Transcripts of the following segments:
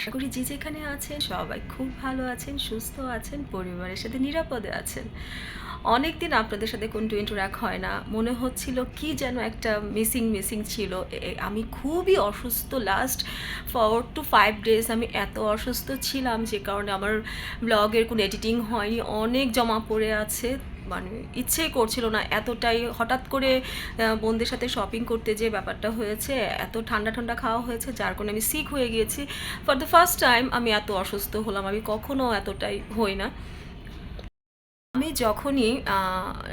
আশা করি যে যেখানে আছেন, সবাই খুব ভালো আছেন, সুস্থ আছেন, পরিবারের সাথে নিরাপদে আছেন। অনেক দিন আপনাদের সাথে কোনো ইন্টারাক্ট হয় না। মনে হচ্ছিল কি যেন একটা মিসিং মিসিং ছিল। আমি খুবই অসুস্থ। Last four to five days আমি এত অসুস্থ ছিলাম যে কারণে আমার ব্লগের কোনো এডিটিং হয়নি। অনেক জমা পড়ে আছে। মানে ইচ্ছেই করছিল না। এতটাই হঠাৎ করে বোনদের সাথে শপিং করতে যে ব্যাপারটা হয়েছে, এত ঠান্ডা ঠান্ডা খাওয়া হয়েছে, যার কারণে আমি সিক হয়ে গিয়েছি। ফর দ্য ফার্স্ট টাইম আমি এত অসুস্থ হলাম, আমি কখনো এতটাই হই না। আমি যখনই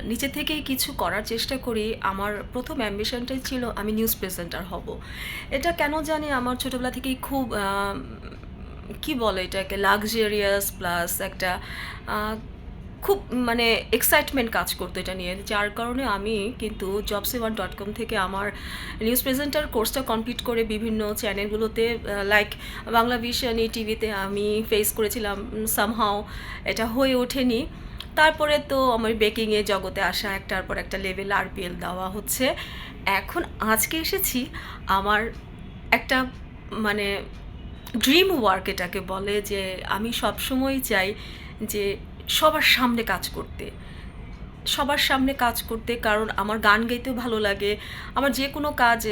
নিচে থেকেই কিছু করার চেষ্টা করি, আমার প্রথম অ্যাম্বিশনটাই ছিল আমি নিউজ প্রেজেন্টার হব। এটা কেন জানি আমার ছোটোবেলা থেকেই খুব কি বলে এটাকে লাক্সারিয়াস প্লাস একটা খুব মানে এক্সাইটমেন্ট কাজ করতো এটা নিয়ে। যার কারণে আমি কিন্তু জবসি ওয়ান ডট কম থেকে আমার নিউজ প্রেজেন্টার কোর্সটা কমপ্লিট করে বিভিন্ন চ্যানেলগুলোতে লাইক বাংলা ভিশন এই টিভিতে আমি ফেস করেছিলাম সামহাও এটা হয়ে ওঠেনি। তারপরে তো আমার বেকিংয়ে জগতে আসা, একটার পর একটা লেভেল আরপিএল দেওয়া হচ্ছে। এখন আজকে এসেছি আমার একটা মানে ড্রিম ওয়ার্ক এটাকে বলে যে আমি সবসময় চাই যে সবার সামনে কাজ করতে। সবার সামনে কাজ করতে কারণ আমার গান গাইতেও ভালো লাগে। আমার যে কোনো কাজ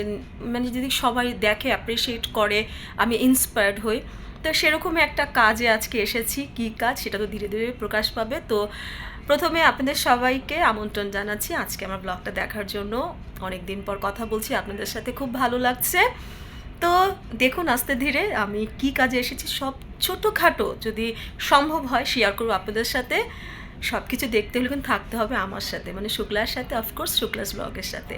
মানে যদি সবাই দেখে অ্যাপ্রিসিয়েট করে, আমি ইন্সপায়ার্ড হই। তো সেরকমই একটা কাজে আজকে এসেছি। কী কাজ সেটা তো ধীরে ধীরে প্রকাশ পাবে। তো প্রথমে আপনাদের সবাইকে আমন্ত্রণ জানাচ্ছি। আজকে আমার ব্লগটা দেখার জন্য অনেক দিন পর কথা বলছি। আপনাদের সাথে খুব ভালো লাগছে। তো দেখুন, আস্তে ধীরে আমি কি কাজে এসেছি, সব ছোটোখাটো যদি সম্ভব হয় শেয়ার করব আপনাদের সাথে। সব কিছু দেখতে হলে কিন্তু থাকতে হবে আমার সাথে মানে শুক্লার সাথে অফকোর্স শুক্লাস ব্লগের সাথে।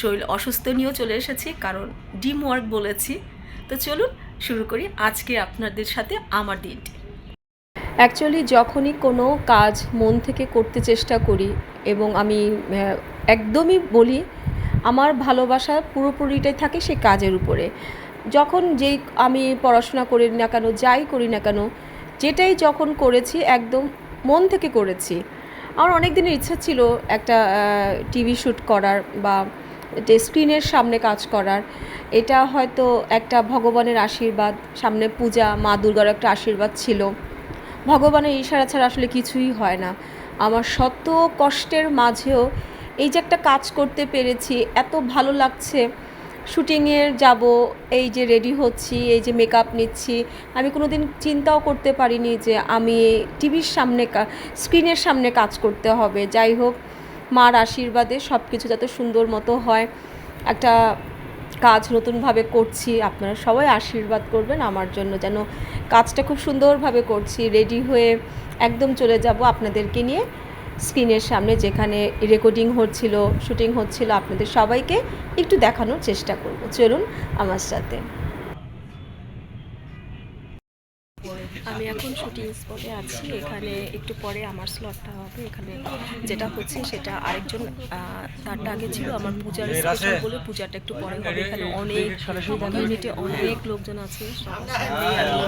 শরীর অসুস্থ নিয়েও চলে এসেছি, কারণ ডিম ওয়ার্ক বলেছি। তো চলুন, শুরু করি আজকে আপনাদের সাথে আমার দিনটি। অ্যাকচুয়ালি যখনই কোনো কাজ মন থেকে করতে চেষ্টা করি এবং আমি একদমই বলি আমার ভালোবাসা পুরোপুরিটাই থাকে সেই কাজের উপরে। যখন যেই আমি পড়াশোনা করি না কেন, যাই করি না কেন, যেটাই যখন করেছি একদম মন থেকে করেছি। আমার অনেক দিনের ইচ্ছা ছিল একটা টিভি শ্যুট করার বা স্ক্রিনের সামনে কাজ করার। এটা হয়তো একটা ভগবানের আশীর্বাদ, সামনে পূজা, মা দুর্গার একটা আশীর্বাদ ছিল। ভগবানের ইশারা ছাড়া আসলে কিছুই হয় না। আমার শত কষ্টের মাঝেও এই যে একটা কাজ করতে পেরেছি, এত ভালো লাগছে। শুটিংয়ের যাব, এই যে রেডি হচ্ছি, এই যে মেকআপ নিচ্ছি। আমি কোনো দিন চিন্তাও করতে পারিনি যে আমি টিভির সামনে স্ক্রিনের সামনে কাজ করতে হবে। যাই হোক, মার আশীর্বাদে সব কিছু যাতে সুন্দর মতো হয়। একটা কাজ নতুনভাবে করছি, আপনারা সবাই আশীর্বাদ করবেন আমার জন্য যেন কাজটা খুব সুন্দরভাবে করছি। রেডি হয়ে একদম চলে যাব আপনাদেরকে নিয়ে। স্ক্রিনের সামনে যেখানে রেকর্ডিং হচ্ছিল, শুটিং হচ্ছিল, আপনাদের সবাইকে একটু দেখানোর চেষ্টা করব। চলুন আমার সাথে। আমি এখন শুটিং স্পটে আছি। এখানে একটু পরে আমার স্লটটা হবে। এখানে যেটা হচ্ছে সেটা আরেকজন তারটা আগে ছিল আমার পূজার স্পেশাল বলে। পূজাটা একটু পরে হবে। এখানে অনেক ইউনিটে অনেক লোকজন আছে।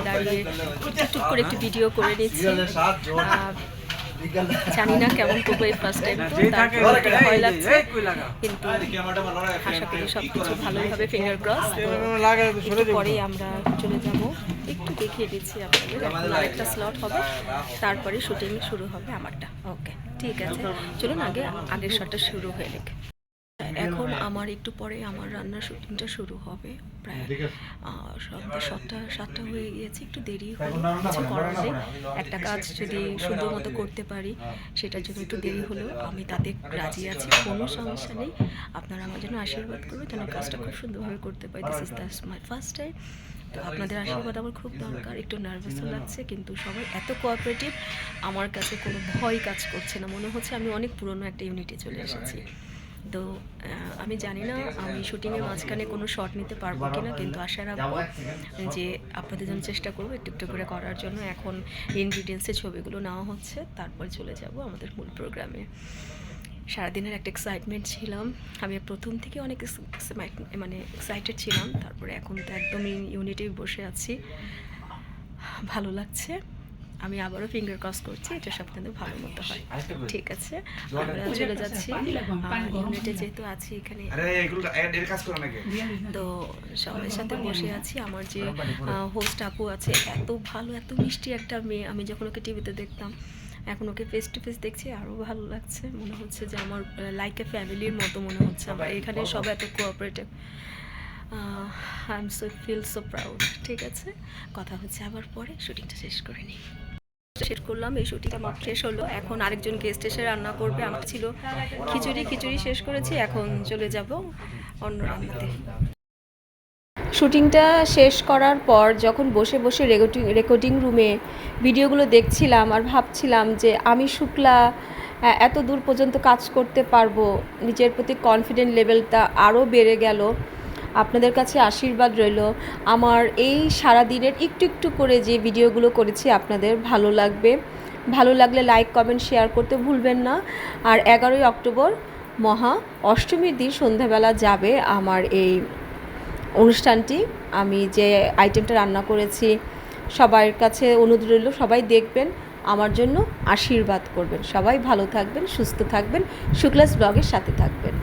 দাঁড়িয়ে একটু করে একটু ভিডিও করে নিচ্ছি। জানি না কেমন করব এই ফার্স্ট টাইম তো তারপর ভয় লাগছে। কিন্তু আশা করি সব কিছু ভালোভাবে ফিঙ্গার ক্রস একটু পরেই আমরা চলে যাব। একটু দেখিয়ে দিচ্ছি আপনাদের আরেকটা স্লট হবে। তারপরে শুটিং শুরু হবে আমারটা। ওকে ঠিক আছে। চলুন আগে আগের শটটা শুরু হয়ে নিক এখন আমার একটু পরে আমার রান্নার শুটিংটা শুরু হবে প্রায় সন্ধ্যা সাতটা সাতটা হয়ে গিয়েছে একটু দেরি হলো কিছু করার নেই। একটা কাজ যদি সুন্দর মতো করতে পারি সেটার জন্য একটু দেরি হলেও আমি তাতে রাজি আছি কোনো সমস্যা নেই। আপনারা আমার জন্য আশীর্বাদ করবেন যেন কাজটা খুব সুন্দরভাবে করতে পারি। This is that's my first time তো আপনাদের আশীর্বাদ আমার খুব দরকার একটু নার্ভাসও লাগছে কিন্তু সবাই এত কোঅপারেটিভ আমার কাছে কোনো ভয় কাজ করছে না। মনে হচ্ছে আমি অনেক পুরনো একটা ইউনিটে চলে এসেছি। তো আমি জানি না, আমি শুটিংয়ের মাঝখানে কোনো শট নিতে পারব কিনা, কিন্তু আশা রাখব যে আপনাদের জন্য চেষ্টা করব একটু একটু করে করার জন্য। এখন ইনগ্রিডিয়েন্টসের ছবিগুলো নেওয়া হচ্ছে, তারপর চলে যাব আমাদের মূল প্রোগ্রামে সারাদিনের একটা এক্সাইটমেন্ট ছিলাম। আমি প্রথম থেকে অনেক মানে এক্সাইটেড ছিলাম, তারপরে এখন তো একদমই ইউনিটেই বসে আছি। ভালো লাগছে। আমি আবারও ফিঙ্গার ক্রস করছি এটা সব কিন্তু ভালো মতো হয়। ঠিক আছে আমরা চলে যাচ্ছি। ইউনিটে যেহেতু আছি এখানে। তো সবার সাথে বসে আছি আমার যে হোস্ট আপু আছে এত ভালো এত মিষ্টি একটা মেয়ে আমি যখন ওকে টিভিতে দেখতাম এখন ওকে ফেস টু ফেস দেখছি আরও ভালো লাগছে। মনে হচ্ছে যে আমার লাইক এ ফ্যামিলির মতো মনে হচ্ছে আমার এখানে সব এত cooperative I am so feel so proud ঠিক আছে? কথা হচ্ছে আবার পরে শুটিংটা শেষ করে নিই। শেষ করলাম, এই শুটিংটা মাত্র শেষ হলো। এখন আরেকজন গেস্ট এসে রান্না করবে। আমার ছিল খিচুড়ি খিচুড়ি শেষ করেছি, এখন চলে যাব অন্য রান্নাতে। শুটিংটা শেষ করার পর যখন বসে বসে রেকর্ডিং রেকর্ডিং রুমে ভিডিওগুলো দেখছিলাম আর ভাবছিলাম যে আমি শুক্লা এত দূর পর্যন্ত কাজ করতে পারব, নিজের প্রতি কনফিডেন্ট লেভেলটা আরও বেড়ে গেল। আপনাদের কাছে আশীর্বাদ রইল। আমার এই সারা দিনের একটু একটু করে যে ভিডিওগুলো করেছি আপনাদের ভালো লাগবে। ভালো লাগলে লাইক, কমেন্ট, শেয়ার করতে ভুলবেন না। আর এগারোই অক্টোবর মহা অষ্টমীর দিন সন্ধ্যাবেলা যাবে আমার এই অনুষ্ঠানটি। আমি যে আইটেমটা রান্না করেছি, সবার কাছে অনুরোধ রইল, সবাই দেখবেন, আমার জন্য আশীর্বাদ করবেন। সবাই ভালো থাকবেন, সুস্থ থাকবেন। শুক্লাস ব্লগের সাথে থাকবেন।